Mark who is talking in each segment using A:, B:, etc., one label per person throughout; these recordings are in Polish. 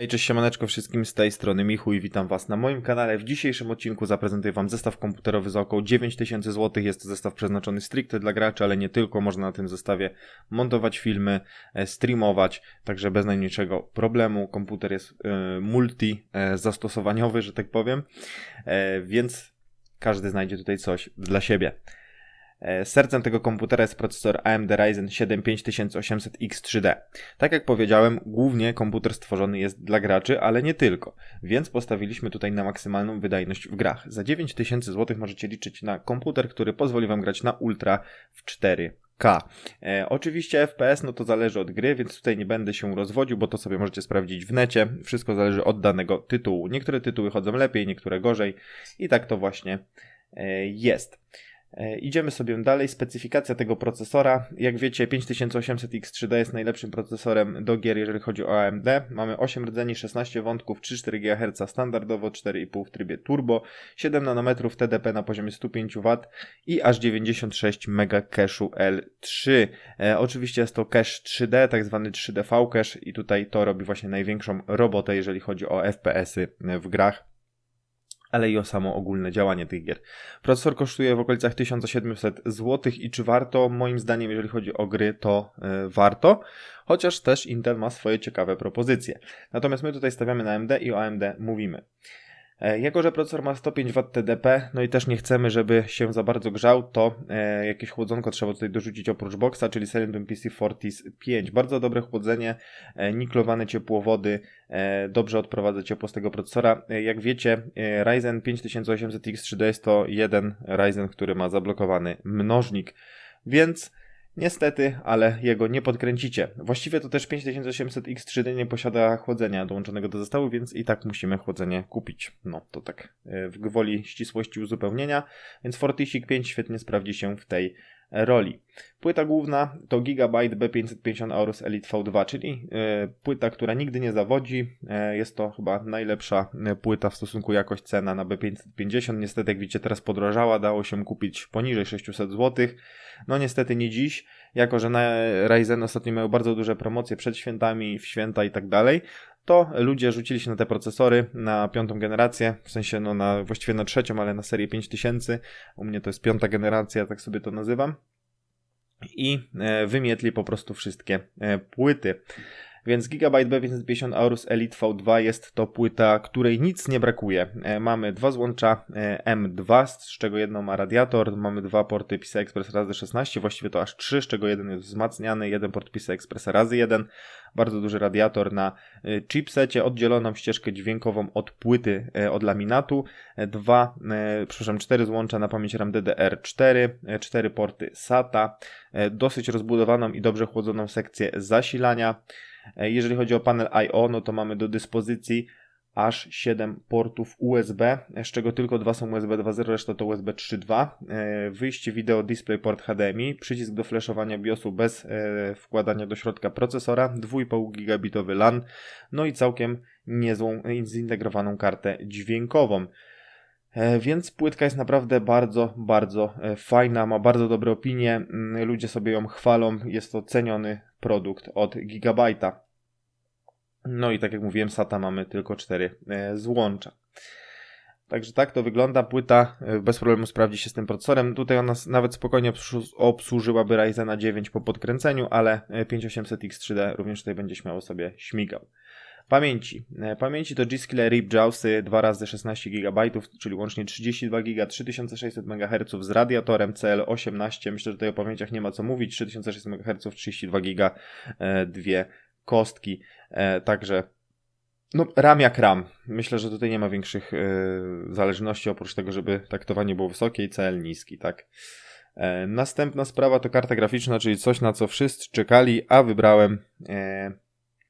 A: Hej, cześć siemaneczko wszystkim, z tej strony Michu i witam was na moim kanale. W dzisiejszym odcinku zaprezentuję wam zestaw komputerowy za około 9000 zł. Jest to zestaw przeznaczony stricte dla graczy, ale nie tylko. Można na tym zestawie montować filmy, e, streamować, także bez najmniejszego problemu. Komputer jest e, multi e, zastosowaniowy, że tak powiem, więc każdy znajdzie tutaj coś dla siebie. E, Sercem tego komputera jest procesor AMD Ryzen 7 5800X3D. Tak jak powiedziałem, głównie komputer stworzony jest dla graczy, ale nie tylko, więc postawiliśmy tutaj na maksymalną wydajność w grach. Za 9000 zł możecie liczyć na komputer, który pozwoli Wam grać na ultra w 4K. E, oczywiście FPS no to zależy od gry, więc tutaj nie będę się rozwodził, bo to sobie możecie sprawdzić w necie. Wszystko zależy od danego tytułu. Niektóre tytuły chodzą lepiej, niektóre gorzej i tak to właśnie e, jest. E, Idziemy sobie dalej. Specyfikacja tego procesora. Jak wiecie, 5800X3D jest najlepszym procesorem do gier, jeżeli chodzi o AMD. Mamy 8 rdzeni, 16 wątków, 3,4 GHz standardowo, 4,5 w trybie turbo, 7 nanometrów TDP na poziomie 105 W i aż 96 MB cache'u L3. E, oczywiście jest to cache 3D, tak zwany 3DV cache i tutaj to robi właśnie największą robotę, jeżeli chodzi o FPS-y w grach ale i o samo ogólne działanie tych gier. Procesor kosztuje w okolicach 1700 zł i czy warto? Moim zdaniem, jeżeli chodzi o gry, to y, warto, chociaż też Intel ma swoje ciekawe propozycje. Natomiast my tutaj stawiamy na AMD i o AMD mówimy. E, Jako, że procesor ma 105 W TDP, no i też nie chcemy, żeby się za bardzo grzał, to e, jakieś chłodzonko trzeba tutaj dorzucić oprócz boxa, czyli Celebrium PC Fortis 5. Bardzo dobre chłodzenie, e, niklowane ciepłowody, dobrze odprowadza ciepło z tego procesora. Jak wiecie, Ryzen 5800X3D jest to jeden Ryzen, który ma zablokowany mnożnik, więc Niestety, ale jego nie podkręcicie. Właściwie to też 5800X3D nie posiada chłodzenia dołączonego do zestawu, więc i tak musimy chłodzenie kupić. No to tak e, w gwoli ścisłości uzupełnienia, więc Fortisik 5 świetnie sprawdzi się w tej roli. Płyta główna to Gigabyte B550 Aorus Elite V2, czyli e, płyta, która nigdy nie zawodzi. E, jest to chyba najlepsza e, płyta w stosunku jakość-cena na B550. Niestety, jak widzicie, teraz podrożała, dało się kupić poniżej 600 zł. No niestety nie dziś, jako że na Ryzen ostatnio miały bardzo duże promocje przed świętami, w święta i tak dalej, to ludzie rzucili się na te procesory na piątą generację, w sensie no na, właściwie na trzecią, ale na serię 5000. U mnie to jest piąta generacja, tak sobie to nazywam. I e, wymietli po prostu wszystkie e, płyty. Więc Gigabyte B550 Aorus Elite V2 jest to płyta, której nic nie brakuje. E, Mamy dwa złącza e, M2, z czego jedno ma radiator, mamy dwa porty PCI Express razy 16, właściwie to aż trzy, z czego jeden jest wzmacniany, jeden port PCI Express razy jeden, bardzo duży radiator na e, chipsecie, oddzieloną ścieżkę dźwiękową od płyty, od laminatu, dwa, przepraszam, cztery złącza na pamięć RAM DDR4, e, cztery porty SATA, dosyć rozbudowaną i dobrze chłodzoną sekcję zasilania, Jeżeli chodzi o panel I.O., no to mamy do dyspozycji aż 7 portów USB, z czego tylko dwa są USB 2.0, reszta to USB 3.2. E, Wyjście wideo DisplayPort HDMI, przycisk do flashowania BIOSu bez e, wkładania do środka procesora, 2,5 gigabitowy LAN, no i całkiem niezłą zintegrowaną kartę dźwiękową. E, Więc płytka jest naprawdę bardzo, bardzo e, fajna, ma bardzo dobre opinie, mm, ludzie sobie ją chwalą, jest to ceniony produkt od Gigabyte'a. No i tak jak mówiłem, SATA mamy tylko 4 złącza. Także tak to wygląda. Płyta e, bez problemu sprawdzi się z tym procesorem. Tutaj ona nawet spokojnie obsłu- obsłużyłaby Ryzena 9 po podkręceniu, ale e, 5800X3D również tutaj będzie śmiało sobie śmigał. Pamięci. E, Pamięci to G-Skiller RIP JAWSy 2 razy 16 GB, czyli łącznie 32 GB, 3600 MHz z radiatorem CL18. Myślę, że tutaj o pamięciach nie ma co mówić. 3600 MHz, 32 GB, dwie kostki. E, Także no, RAM jak RAM. Myślę, że tutaj nie ma większych e, zależności oprócz tego, żeby taktowanie było wysokie i CL niski, tak. Następna sprawa to karta graficzna, czyli coś na co wszyscy czekali, a wybrałem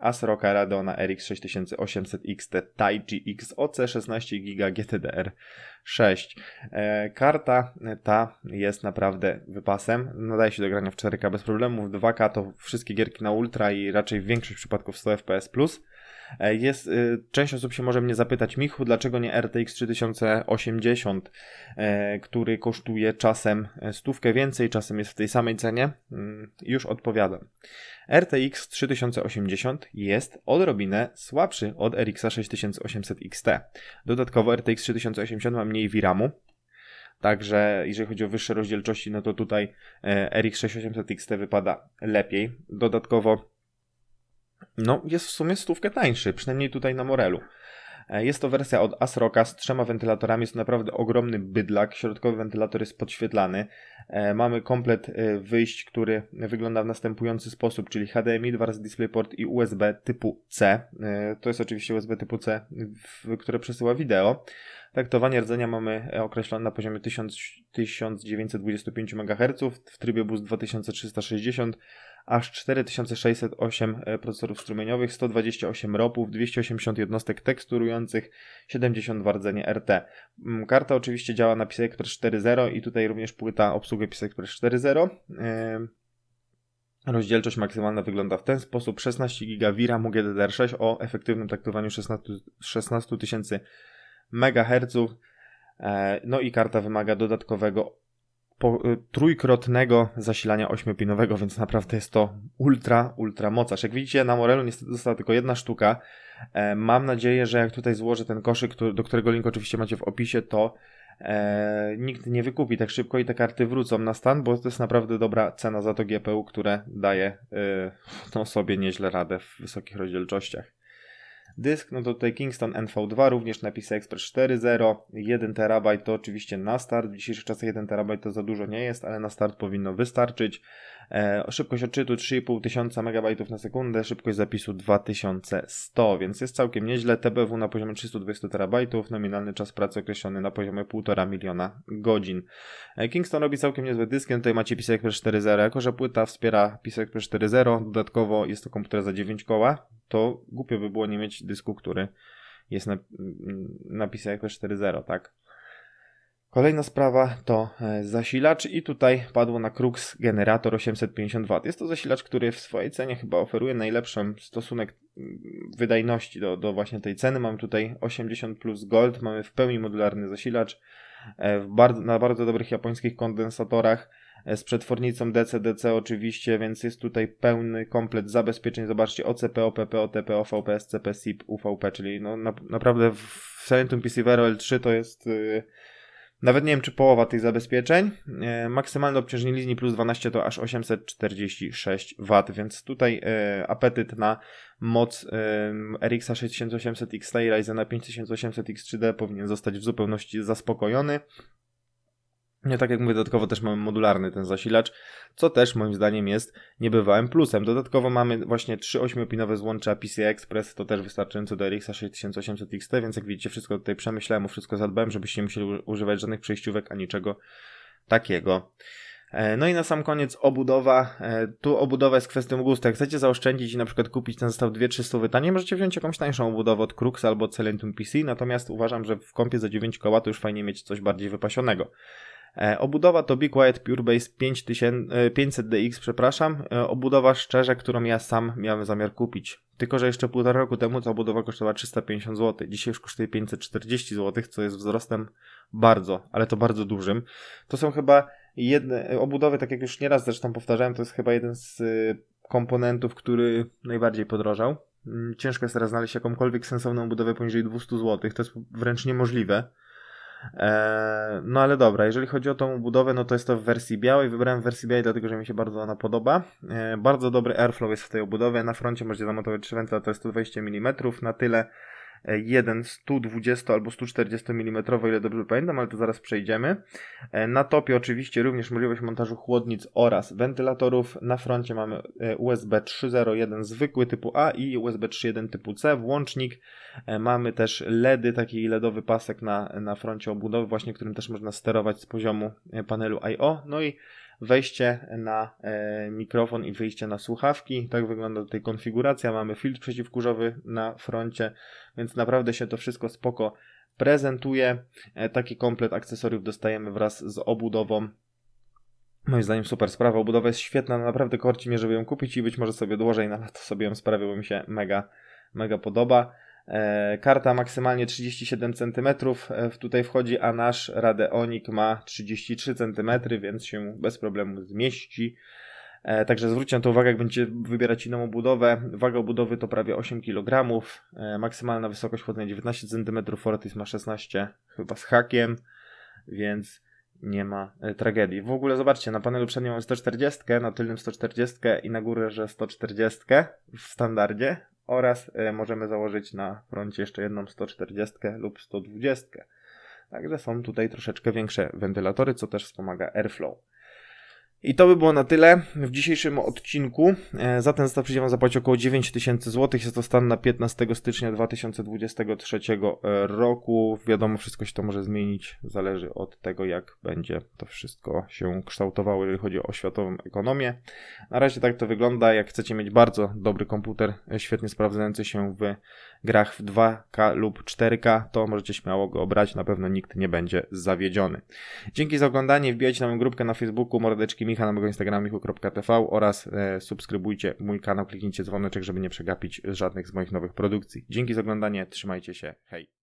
A: e, ASRock Radeona RX 6800 XT Taiji XOC 16 GB GTDR6. E, karta ta jest naprawdę wypasem. Nadaje się do grania w 4K bez problemów. 2K to wszystkie gierki na ultra i raczej większość przypadków 100 FPS+. E, jest, y, część osób się może mnie zapytać, Michu, dlaczego nie RTX 3080, e, który kosztuje czasem e, stówkę więcej, czasem jest w tej samej cenie? Mm, już odpowiadam. RTX 3080 jest odrobinę słabszy od RX 6800 XT. Dodatkowo RTX 3080 ma mniej VRAMu, Także jeżeli chodzi o wyższe rozdzielczości, no to tutaj RX 6800 XT wypada lepiej. Dodatkowo no, jest w sumie stówkę tańszy, przynajmniej tutaj na Morelu. E, jest to wersja od ASRock'a z trzema wentylatorami, jest to naprawdę ogromny bydlak, środkowy wentylator jest podświetlany. E, mamy komplet e, wyjść, który wygląda w następujący sposób, czyli HDMI, dwa razy DisplayPort i USB typu C. To jest oczywiście USB typu C, które przesyła wideo. Taktowanie rdzenia mamy określone na poziomie 1925 MHz w trybie boost 2360 aż 4608 e, procesorów strumieniowych, 128 ROPów, 280 jednostek teksturujących, 72 rdzenie RT. Karta oczywiście działa na PCI Express 4.0 i tutaj również płyta obsługę PCI Express 4.0. Rozdzielczość maksymalna wygląda w ten sposób: 16 GB VRAM GDDR6 o efektywnym taktowaniu 16 tysięcy MHz. E, no i karta wymaga dodatkowego po, y, trójkrotnego zasilania ośmiopinowego, więc naprawdę jest to ultra, ultra mocarz. Jak widzicie na Morelu niestety została tylko jedna sztuka. E, mam nadzieję, że jak tutaj złożę ten koszyk, który, do którego link oczywiście macie w opisie, to e, nikt nie wykupi tak szybko i te karty wrócą na stan, bo to jest naprawdę dobra cena za to GPU, które daje e, no, sobie nieźle radę w wysokich rozdzielczościach. Dysk, no to tutaj Kingston NV2, również napisy Express 4.0, 1 TB to oczywiście na start, w dzisiejszych czasach 1 TB to za dużo nie jest, ale na start powinno wystarczyć. E, szybkość odczytu 3500 MB na sekundę, szybkość zapisu 2100, więc jest całkiem nieźle. TBW na poziomie 320 TB, nominalny czas pracy określony na poziomie 1,5 miliona godzin. E, Kingston robi całkiem niezłe dyski, tutaj macie PCI Express 4.0, jako że płyta wspiera PCI Express 4.0, dodatkowo jest to komputer za 9 koła, to głupio by było nie mieć dysku, który jest na, na PCI Express 4.0, tak? Kolejna sprawa to e, zasilacz i tutaj padło na Crux generator 850W. Jest to zasilacz, który w swojej cenie chyba oferuje najlepszy stosunek mm, wydajności do, do właśnie tej ceny. Mamy tutaj 80 plus gold, mamy w pełni modularny zasilacz e, bardzo, na bardzo dobrych japońskich kondensatorach z przetwornicą DC-DC oczywiście, więc jest tutaj pełny komplet zabezpieczeń. Zobaczcie OCP, OPP, OTP, OVP, SCP, SIP, UVP, czyli no, na, naprawdę w Silentium PC Vero L3 to jest... Yy, nawet nie wiem, czy połowa tych zabezpieczeń. E, maksymalne obciążenie linii plus 12 to aż 846 W, więc tutaj e, apetyt na moc e, RX 6800 XT i Ryzena 5800 X3D powinien zostać w zupełności zaspokojony. Nie tak jak mówię, dodatkowo też mamy modularny ten zasilacz, co też moim zdaniem jest niebywałym plusem. Dodatkowo mamy właśnie 3 8-pinowe złącza PCI Express, to też wystarczająco do RX 6800 XT, więc jak widzicie wszystko tutaj przemyślałem, wszystko zadbałem, żebyście nie musieli używać żadnych przejściówek ani czego takiego. E, no i na sam koniec obudowa. E, tu obudowa jest kwestią gustu. Jak chcecie zaoszczędzić i na przykład kupić ten zestaw 2-3 stówy taniej, możecie wziąć jakąś tańszą obudowę od Crux albo od Celentium PC, natomiast uważam, że w kompie za 9 koła to już fajnie mieć coś bardziej wypasionego. E, obudowa to Be Quiet PureBase 500DX, przepraszam. E, obudowa szczerze, którą ja sam miałem zamiar kupić. Tylko, że jeszcze półtora roku temu ta obudowa kosztowała 350 zł. Dzisiaj już kosztuje 540 zł, co jest wzrostem bardzo, ale to bardzo dużym. To są chyba jedne obudowy, tak jak już nieraz zresztą powtarzałem, to jest chyba jeden z komponentów, który najbardziej podrożał. Mm, ciężko jest teraz znaleźć jakąkolwiek sensowną budowę poniżej 200 zł. To jest wręcz niemożliwe. E, no ale dobra, jeżeli chodzi o tą budowę, no to jest to w wersji białej. Wybrałem wersję białej, dlatego że mi się bardzo ona podoba. E, bardzo dobry airflow jest w tej obudowie. Na froncie możecie zamontować 3 wentyla, 120 mm. Na tyle jeden 120 albo 140 mm, ile dobrze pamiętam, ale to zaraz przejdziemy. E, na topie oczywiście również możliwość montażu chłodnic oraz wentylatorów. Na froncie mamy e, USB 3.0.1 zwykły typu A i USB 3.1 typu C, włącznik. Mamy też LEDy, taki LEDowy pasek na, na froncie obudowy, właśnie którym też można sterować z poziomu panelu I.O. No i wejście na e, mikrofon i wyjście na słuchawki. Tak wygląda tutaj konfiguracja. Mamy filtr przeciwkurzowy na froncie, więc naprawdę się to wszystko spoko prezentuje. E, taki komplet akcesoriów dostajemy wraz z obudową. Moim zdaniem super sprawa. Obudowa jest świetna, naprawdę korci mnie, żeby ją kupić i być może sobie dłużej na to sobie ją sprawię, bo mi się mega mega podoba. E, karta maksymalnie 37 cm e, tutaj wchodzi, a nasz Radeonik ma 33 cm, więc się bez problemu zmieści. E, Także zwróćcie na to uwagę, jak będziecie wybierać inną obudowę. Waga obudowy to prawie 8 kg. Maksymalna wysokość wchodzenia 19 cm. Fortis ma 16 chyba z hakiem, więc nie ma tragedii. W ogóle zobaczcie, na panelu przednim mamy 140, na tylnym 140 i na górę, że 140 w standardzie oraz e, możemy założyć na froncie jeszcze jedną 140 lub 120. Także są tutaj troszeczkę większe wentylatory, co też wspomaga airflow. I to by było na tyle w dzisiejszym odcinku. E, Za ten zestaw przyjdzie Wam zapłacić około 9000 zł. Jest to stan na 15 stycznia 2023 roku. Wiadomo, wszystko się to może zmienić. Zależy od tego, jak będzie to wszystko się kształtowało, jeżeli chodzi o światową ekonomię. Na razie tak to wygląda. Jak chcecie mieć bardzo dobry komputer, e, świetnie sprawdzający się w grach w 2K lub 4K, to możecie śmiało go obrać. Na pewno nikt nie będzie zawiedziony. Dzięki za oglądanie. Wbijajcie na moją grupkę na Facebooku Mordeczki Micha, na mojego Instagrama michu.tv oraz e, subskrybujcie mój kanał, kliknijcie dzwoneczek, żeby nie przegapić żadnych z moich nowych produkcji. Dzięki za oglądanie, trzymajcie się, hej!